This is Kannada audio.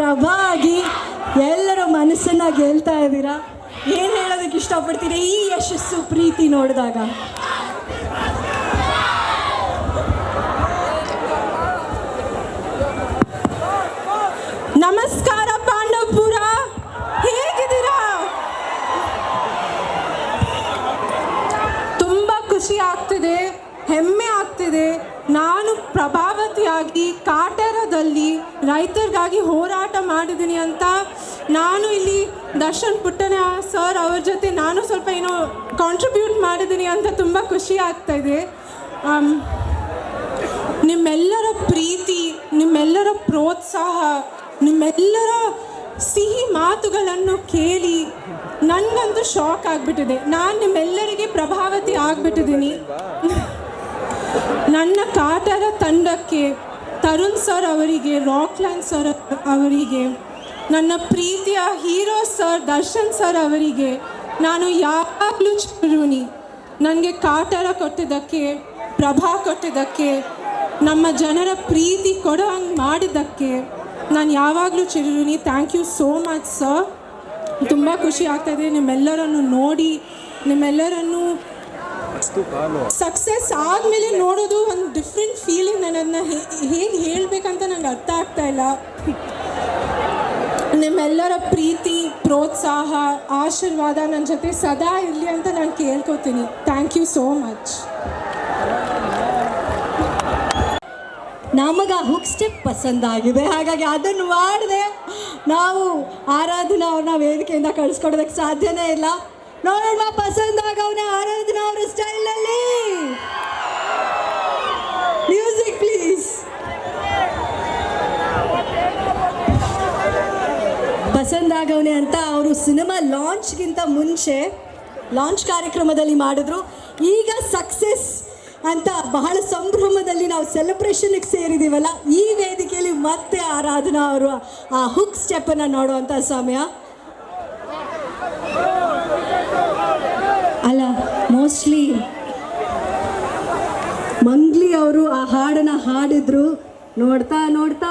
ಪ್ರಭಾಗಿ ಎಲ್ಲರ ಮನಸ್ಸನ್ನ ಗೆಲ್ತಾ ಇದ್ದೀರಾ? ಏನು ಹೇಳೋದಕ್ಕೆ ಇಷ್ಟಪಡ್ತೀರಿ ಈ ಯಶಸ್ಸು ಪ್ರೀತಿ ನೋಡಿದಾಗ? ನಮಸ್ಕಾರ ಪಾಂಡವಪುರ, ಹೇಗಿದ್ದೀರಾ? ತುಂಬಾ ಖುಷಿ ಆಗ್ತಿದೆ. ಹೆಮ್ಮೆ ಆಗ್ತಿದೆ ನಾನು ಪ್ರಭಾವತಿಯಾಗಿ ಕಾಟೇರದಲ್ಲಿ ರೈತರಿಗಾಗಿ ಹೋರಾಟ ಮಾಡಿದ್ದೀನಿ ಅಂತ ನಾನು ಇಲ್ಲಿ ದರ್ಶನ್ ಪುಟ್ಟನ ಸರ್ ಅವ್ರ ಜೊತೆ ನಾನು ಸ್ವಲ್ಪ ಏನೋ ಕಾಂಟ್ರಿಬ್ಯೂಟ್ ಮಾಡಿದ್ದೀನಿ ಅಂತ ತುಂಬ ಖುಷಿ ಆಗ್ತಾ ಇದೆ. ನಿಮ್ಮೆಲ್ಲರ ಪ್ರೀತಿ, ನಿಮ್ಮೆಲ್ಲರ ಪ್ರೋತ್ಸಾಹ, ನಿಮ್ಮೆಲ್ಲರ ಸಿಹಿ ಮಾತುಗಳನ್ನು ಕೇಳಿ ನನಗಂತೂ ಶಾಕ್ ಆಗಿಬಿಟ್ಟಿದೆ. ನಾನು ನಿಮ್ಮೆಲ್ಲರಿಗೆ ಪ್ರಭಾವತಿ ಆಗಿಬಿಟ್ಟಿದ್ದೀನಿ. ನನ್ನ ಕಾಟರ ತಂಡಕ್ಕೆ ತರುಣ್ ಸರ್ ಅವರಿಗೆ, ರಾಕ್ಲ್ಯಾಂಡ್ ಸರ್ ಅವರಿಗೆ, ನನ್ನ ಪ್ರೀತಿಯ ಹೀರೋ ಸರ್ ದರ್ಶನ್ ಸರ್ ಅವರಿಗೆ, ನಾನು ಯಾವಾಗಲೂ ಚಿರುಣಿ. ನನಗೆ ಕಾಟರ ಕೊಟ್ಟಿದ್ದಕ್ಕೆ, ಪ್ರಭಾ ಕೊಟ್ಟಿದ್ದಕ್ಕೆ, ನಮ್ಮ ಜನರ ಪ್ರೀತಿ ಕೊಡೋ ಹಂಗೆ ಮಾಡಿದ್ದಕ್ಕೆ ನಾನು ಯಾವಾಗಲೂ ಚಿರುಣಿ. Thank you so much sir. ತುಂಬ ಖುಷಿ ಆಗ್ತಾಯಿದೆ ನಿಮ್ಮೆಲ್ಲರನ್ನು ನೋಡಿ, ನಿಮ್ಮೆಲ್ಲರನ್ನು ಸಕ್ಸಸ್ ಆದಮೇಲೆ ನೋಡೋದು ಒಂದು ಡಿಫ್ರೆಂಟ್ ಫೀಲಿಂಗ್ ನನ್ನ ಹೇಗೆ ಹೇಳಬೇಕಂತ ನಂಗೆ ಅರ್ಥ ಆಗ್ತಾ ಇಲ್ಲ. ನಿಮ್ಮೆಲ್ಲರ ಪ್ರೀತಿ, ಪ್ರೋತ್ಸಾಹ, ಆಶೀರ್ವಾದ ನನ್ನ ಜೊತೆ ಸದಾ ಇರಲಿ ಅಂತ ನಾನು ಕೇಳ್ಕೊತೀನಿ. ಥ್ಯಾಂಕ್ ಯು ಸೋ ಮಚ್ ನಮಗೆ ಆ ಹುಕ್ ಸ್ಟೆಪ್ ಪಸಂದ್ ಆಗಿದೆ. ಹಾಗಾಗಿ ಅದನ್ನು ಮಾಡಿದೆ ನಾವು ಆರಾಧನಾ ಅವ್ರನ್ನ ವೇದಿಕೆಯಿಂದ ಕಳಿಸ್ಕೊಡೋದಕ್ಕೆ ಸಾಧ್ಯನೇ ಇಲ್ಲ. ನೋಡೋಣ, ಪಸಂದ್ ಆಗವನೇ ಆರಾಧನಾ ಅವರ ಸ್ಟೈಲಲ್ಲಿ. ಮ್ಯೂಸಿಕ್ ಪ್ಲೀಸ್ ಪಸಂದ್ ಆಗವನೆ ಅಂತ ಅವರು ಸಿನಿಮಾ ಲಾಂಚ್ಗಿಂತ ಮುಂಚೆ, ಲಾಂಚ್ ಕಾರ್ಯಕ್ರಮದಲ್ಲಿ ಮಾಡಿದ್ರು. ಈಗ ಸಕ್ಸಸ್ ಅಂತ ಬಹಳ ಸಂಭ್ರಮದಲ್ಲಿ ನಾವು ಸೆಲೆಬ್ರೇಷನ್ಗೆ ಸೇರಿದ್ದೀವಲ್ಲ ಈ ವೇದಿಕೆಯಲ್ಲಿ ಮತ್ತೆ ಆರಾಧನಾ ಅವರು ಆ ಹುಕ್ ಸ್ಟೆಪ್ಪನ್ನು ನೋಡುವಂಥ ಸಮಯ ಅಲ್ಲ ಮೋಸ್ಟ್ಲಿ ಮಂಗ್ಲಿ ಅವರು ಆ ಹಾಡನ್ನ ಹಾಡಿದ್ರು ನೋಡ್ತಾ ನೋಡ್ತಾ